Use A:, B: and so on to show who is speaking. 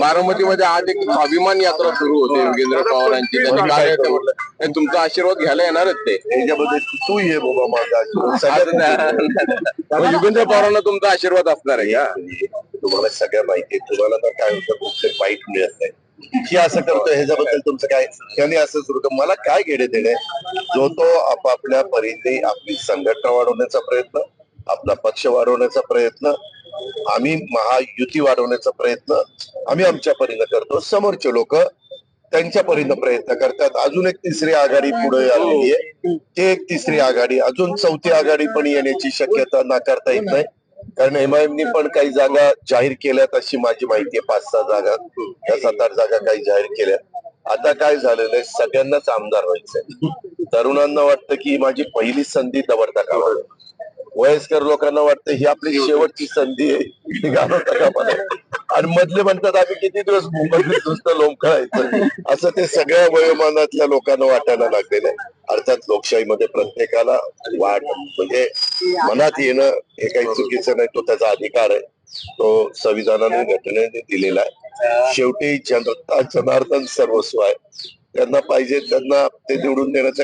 A: बारामतीमध्ये आज एक स्वाभिमान यात्रा सुरू होते योगेंद्र पवारांची त्यांनी काय आहे ते म्हटलं "नाही, तुमचा आशीर्वाद घ्यायला येणारच ते.
B: तू ये बाबा माझा
A: योगेंद्र पवारांना तुमचा आशीर्वाद असणार आहे का?
B: तुम्हाला सगळ्या माहिती आहे. तुम्हाला तर काय होतं कुठले वाईट मिळत नाही. की असं करतोय ह्याच्याबद्दल तुमचं काय? त्यांनी असं सुरू कर मला काय घेणे देणे जो तो आपापल्या परीने आपली संघटना वाढवण्याचा प्रयत्न आपला पक्ष वाढवण्याचा प्रयत्न आम्ही महायुती वाढवण्याचा प्रयत्न आम्ही आमच्या परीनं करतो. समोरचे लोक त्यांच्या परीनं प्रयत्न करतात. अजून एक तिसरी आघाडी पुढे आलेली आहे. ते एक तिसरी आघाडी. अजून चौथी आघाडी पण येण्याची शक्यता नाकारता येत नाही. कारण एमआयएमनी पण काही जागा जाहीर केल्यात अशी माझी माहिती आहे. पाच सहा जागा त्या सात आठ जागा काही जाहीर केल्या आता काय झालेलं आहे? सगळ्यांनाच आमदार व्हायचंय. तरुणांना वाटतं की माझी पहिली संधी दवडता कामा वयस्कर लोकांना वाटतं ही आपली शेवटची संधी आहे. नये. आणि मधले म्हणतात आम्ही किती दिवस मुंबईत नुसतं लोंबकळायचं असं ते सगळ्या वयोमानातल्या लोकांना वाटायला लागलेलं आहे. अर्थात लोकशाहीमध्ये प्रत्येकाला वाट म्हणजे मनात येणं हे काही चुकीचं नाही. तो त्याचा अधिकार आहे. तो संविधानाने घटनेने दिलेला आहे. शेवटी जनता जनार्दन सर्वस्व आहे. त्यांना पाहिजे त्यांना ते निवडून देण्याचं